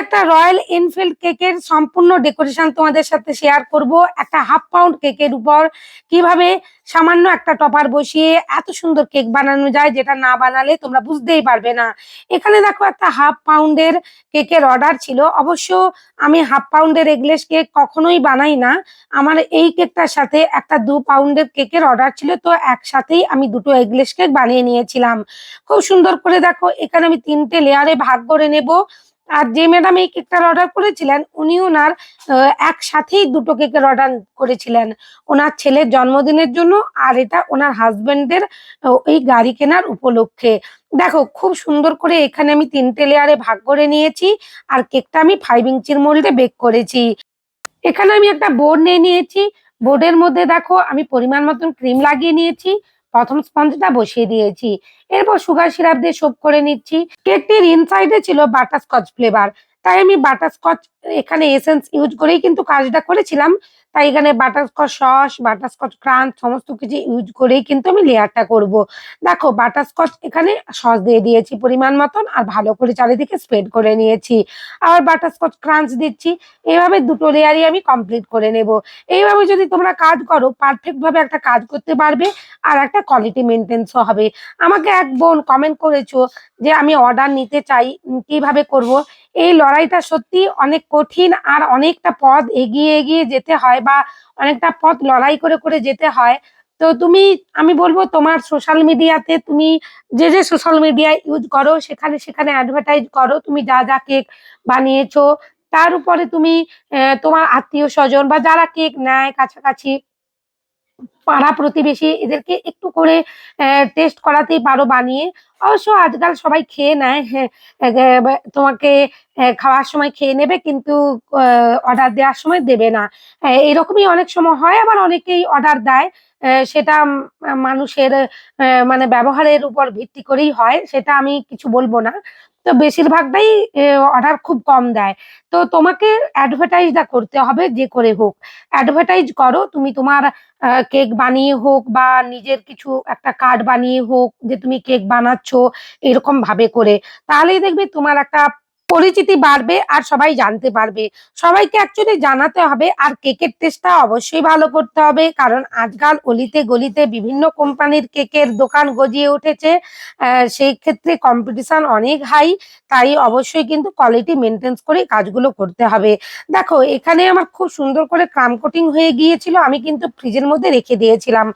একটা royal Enfield কেকের সম্পূর্ণ ডেকোরেশন তোমাদের সাথে শেয়ার করব। একটা হাফ পাউন্ড কেকের উপর। কীভাবে সামান্য একটা টপার বসিয়ে এত সুন্দর কেক বানানো যায় যেটা না বানালে তোমরা বুঝতেই পারবে না। এখানে দেখো একটা হাফ পাউন্ডের কেকের অর্ডার ছিল। অবশ্য আমি হাফ পাউন্ডের এগলেস কেক কখনোই বানাই না। আমার এই কেকটার সাথে একটা দু পাউন্ডের কেকের অর্ডার ছিল, তো একসাথেই আমি দুটো এগলেস কেক বানিয়ে নিয়েছিলাম। খুব সুন্দর করে দেখো, এখানে আমি তিনটে লেয়ারে ভাগ করে নেব। আর যে ম্যাডাম এই কেকটার অর্ডার করেছিলেন, উনি ওনার একসাথেই দুটো কেকের অর্ডার করেছিলেন। ওনার ছেলের জন্মদিনের জন্য আর এটা ওনার হাজবেন্ডের এই গাড়ি কেনার উপলক্ষে। দেখো, খুব সুন্দর করে এখানে আমি তিনটে লেয়ারে ভাগ করে নিয়েছি আর কেকটা আমি ফাইভ ইঞ্চির মোল্ডে বেক করেছি। এখানে আমি একটা বোর্ড নিয়ে নিয়েছি। বোর্ডের মধ্যে দেখো, আমি পরিমাণ মতন ক্রিম লাগিয়ে নিয়েছি। প্রথম স্পঞ্জটা বসিয়ে দিয়েছি। এরপর সুগার সিরাপ দিয়ে সোপ করে নিচ্ছি। কেকটির ইনসাইডে ছিল বাটার স্কচ ফ্লেভার তাই আমি বাটারস্কচ এখানে এসেন্স ইউজ করেই কিন্তু কাজটা করেছিলাম। তাই এখানে বাটারস্কচ সস বাটারস্কচ ক্রাঞ্চ সমস্ত কিছু ইউজ করেই কিন্তু আমি লেয়ারটা করব। দেখো বাটারস্কচ এখানে সস দিয়ে দিয়েছি পরিমাণ মতন আর ভালো করে চারিদিকে স্প্রেড করে নিয়েছি। আবার বাটারস্কচ ক্রাঞ্চ দিচ্ছি এইভাবে দুটো লেয়ারই আমি কমপ্লিট করে নেব। এইভাবে যদি তোমরা কাজ করো পারফেক্ট ভাবে একটা কাজ করতে পারবে আর একটা কোয়ালিটি মেনটেন্সও হবে। আমাকে এক বোন কমেন্ট করেছ যে আমি অর্ডার নিতে চাই কীভাবে করব? এই লড়াইটা সত্যি অনেক কঠিন আর অনেকটা পথ এগিয়ে এগিয়ে যেতে হয় বা অনেকটা পথ লড়াই করে করে যেতে হয়। তো তুমি, আমি বলব তোমার সোশ্যাল মিডিয়াতে তুমি যে যে সোশ্যাল মিডিয়া ইউজ করো, সেখানে সেখানে অ্যাডভার্টাইজ করো। তুমি যা যা কেক বানিয়েছো, তার উপরে তুমি তোমার আত্মীয় স্বজন বা যারা কেক নেয় কাছাকাছি পাড়া প্রতিবেশী এদেরকে একটু করে টেস্ট করাতেই পারো বানিয়ে। অবশ্য আজকাল সবাই খেয়ে নেয় হ্যাঁ, তোমাকে খাওয়ার সময় খেয়ে নেবে কিন্তু অর্ডার দেওয়ার সময় দেবে না। এরকমই অনেক সময় হয় আবার অনেকেই অর্ডার দেয়। সেটা মানুষের মানে ব্যবহারের উপর ভিত্তি করেই হয় সেটা আমি কিছু বলব না। তো বেশিরভাগটাই অর্ডার খুব কম দেয়। তো তোমাকে অ্যাডভার্টাইজটা করতে হবে যে করে হোক। অ্যাডভার্টাইজ করো, তুমি তোমার কেক বানিয়ে হোক বা নিজের কিছু একটা কার্ড বানিয়ে হোক, যে তুমি কেক বানাচ্ছ, এরকম ভাবে করে। তাহলেই দেখবে তোমার একটা পরিচিতি বাড়বে আর সবাই জানতে পারবে। সবাইকে অ্যাকচুয়ালি জানাতে হবে আর কেকের টেস্টটা অবশ্যই ভালো করতে হবে। কারণ আজকাল অলিতে গলিতে বিভিন্ন কোম্পানির কেকের দোকান গজিয়ে উঠেছে। সেই ক্ষেত্রে কম্পিটিশন অনেক হাই তাই অবশ্যই কিন্তু কোয়ালিটি মেনটেন্স করে কাজগুলো করতে হবে। দেখো, এখানে আমার খুব সুন্দর করে ক্রাম কোটিং হয়ে গিয়েছিল, আমি কিন্তু ফ্রিজের মধ্যে রেখে দিয়েছিলাম।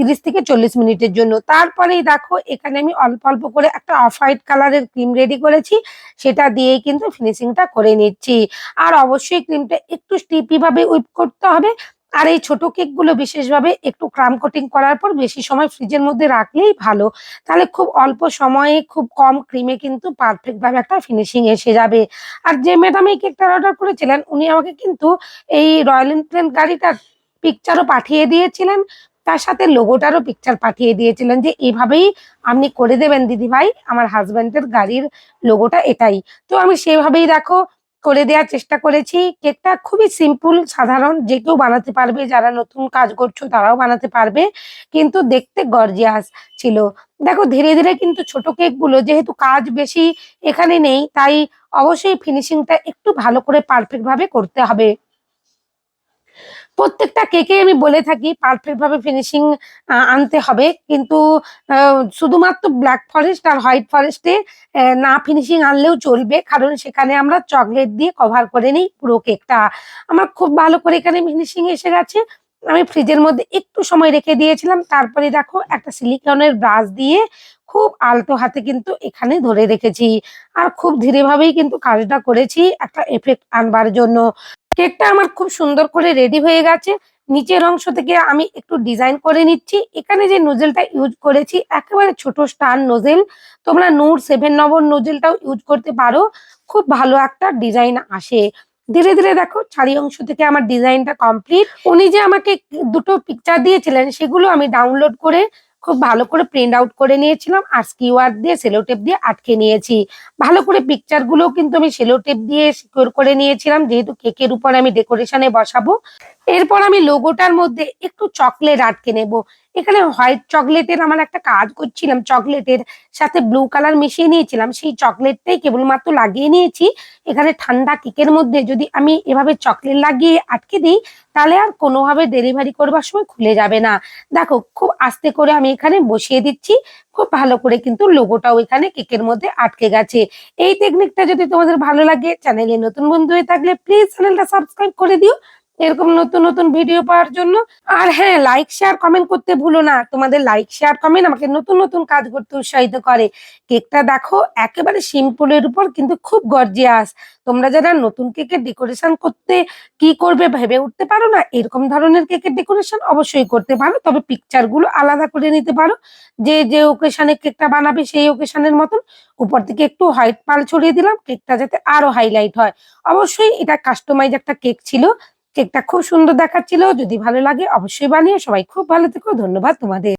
তিরিশ থেকে চল্লিশ মিনিটের জন্য। তারপরেই দেখো, এখানে আমি অল্প অল্প করে একটা অফ হোয়াইট কালারের ক্রিম রেডি করেছি। সেটা দিয়েই কিন্তু ফিনিশিংটা করে নিচ্ছি। আর অবশ্যই ক্রিমটা একটু স্টিপি ভাবে উইপ করতে হবে। আর এই ছোট কেকগুলো বিশেষভাবে একটু ক্রাম কোটিং করার পর বেশি সময় ফ্রিজের মধ্যে রাখলেই ভালো। তাহলে খুব অল্প সময়ে খুব কম ক্রিমে কিন্তু পারফেক্ট ভাবে একটা ফিনিশিং এসে যাবে। আর যে ম্যাডাম এই কেকটার অর্ডার করেছিলেন, উনি আমাকে কিন্তু এই রয়্যাল এনফিল্ড গাড়িটার পিকচারও পাঠিয়ে দিয়েছিলেন। তার সাথে লোগোটারও পিকচার পাঠিয়ে দিয়েছিলেন যে এইভাবেই আপনি করে দেবেন দিদি ভাই আমার হাজবেন্ডের গাড়ির লোগোটা এটাই। তো আমি সেভাবেই দেখো করে দেওয়ার চেষ্টা করেছি। কেকটা খুবই সিম্পল সাধারণ, যে কেউ বানাতে পারবে, যারা নতুন কাজ করছ তারাও বানাতে পারবে, কিন্তু দেখতে গর্জিয়াস ছিল। দেখো ধীরে ধীরে কিন্তু ছোট কেকগুলো যেহেতু কাজ বেশি এখানে নেই, তাই অবশ্যই ফিনিশিংটা একটু ভালো করে পারফেক্ট ভাবে করতে হবে। প্রত্যেকটা কেকে আমি বলে থাকি পারফেক্ট ভাবে ফিনিশিং আনতে হবে। কিন্তু শুধুমাত্র ব্ল্যাক ফরেস্ট আর হোয়াইট ফরেস্টে না ফিনিশিং আনলেও চলবে। কারণ সেখানে আমরা চকলেট দিয়ে কভার করে নিই পুরো কেকটা আমার খুব ভালো করে এখানে ফিনিশিং এসে গেছে। আমি ফ্রিজের মধ্যে একটু সময় রেখে দিয়েছিলাম। তারপরে দেখো, একটা সিলিকনের ব্রাশ দিয়ে খুব আলতো হাতে কিন্তু এখানে ধরে রেখেছি। আর খুব ধীরেভাবেই কিন্তু কাজটা করেছি একটা এফেক্ট আনবার জন্য। কেকটা আমার খুব সুন্দর করে রেডি হয়ে গেছে। নিচের অংশ থেকে আমি একটু ডিজাইন করে নিচ্ছি। এখানে যে নোজেলটা ইউজ করেছি, একেবারে ছোট স্টার নোজেল। তোমরা নূর সেভেন নম্বর নোজেলটাও ইউজ করতে পারো। খুব ভালো একটা ডিজাইন আসে। ধীরে ধীরে দেখো, চারি অংশ থেকে আমার ডিজাইনটা কমপ্লিট। উনি যে আমাকে দুটো পিকচার দিয়েছিলেন, সেগুলো আমি ডাউনলোড করে খুব ভালো করে প্রিন্ট আউট করে নিয়েছিলাম, আর স্কিওয়ার দিয়ে সেলোটেপ দিয়ে আটকে নিয়েছি। ভালো করে পিকচারগুলো কিন্তু আমি সেলোটেপ দিয়ে সিকিউর করে নিয়েছিলাম, যেহেতু কেকের উপর আমি ডেকোরেশনে বসাবো। এরপর আমি লোগোটার মধ্যে একটু চকলেট আটকে নেব। এখানে হোয়াইট চকলেটের আমার একটা কাজ করছিলাম। চকলেটের সাথে ব্লু কালার মিশিয়ে নিয়েছিলাম। সেই চকলেটটাই কেবলমাত্র লাগিয়ে নিয়েছি। এখানে ঠান্ডা কেকের মধ্যে যদি আমি এভাবে চকলেট লাগিয়ে আটকে দিই, তাহলে আর কোনোভাবে ডেলিভারি করবার সময় খুলে যাবে না। দেখো, খুব আস্তে করে আমি এখানে বসিয়ে দিচ্ছি। খুব ভালো করে কিন্তু লোগোটাও এখানে কেকের মধ্যে আটকে গেছে। এই টেকনিকটা যদি তোমাদের ভালো লাগে, চ্যানেলে নতুন বন্ধু হয়ে থাকলে প্লিজ চ্যানেলটা সাবস্ক্রাইব করে দিও। এরকম নতুন নতুন ভিডিও পাওয়ার জন্য। আর হ্যাঁ লাইক শেয়ার কমেন্ট করতে ভুলো না। তোমাদের লাইক শেয়ার কমেন্ট আমাকে নতুন নতুন কাজ করতে উৎসাহিত করে। কেকটা দেখো, একেবারে সিম্পলের উপর, কিন্তু খুব গর্জিয়াস তোমরা যারা নতুন কেকের ডেকোরেশন করতে কি করবে ভেবে উঠতে পারো না, এরকম ধরনের কেকের ডেকোরেশন অবশ্যই করতে পারো। তবে পিকচারগুলো আলাদা করে নিতে পারো। যে যে ওকেশনে কেকটা বানাবে, সেই ওকেশনের মতন। উপর থেকে একটু হোয়াইট পাল ছড়িয়ে দিলাম, কেকটা যাতে আরও হাইলাইট হয়। অবশ্যই এটা কাস্টমাইজ একটা কেক ছিল। কেকটা খুব সুন্দর দেখাচ্ছিল। যদি ভালো লাগে অবশ্যই বানিয়ে সবাই খুব ভালো থেকো। ধন্যবাদ তোমাদের।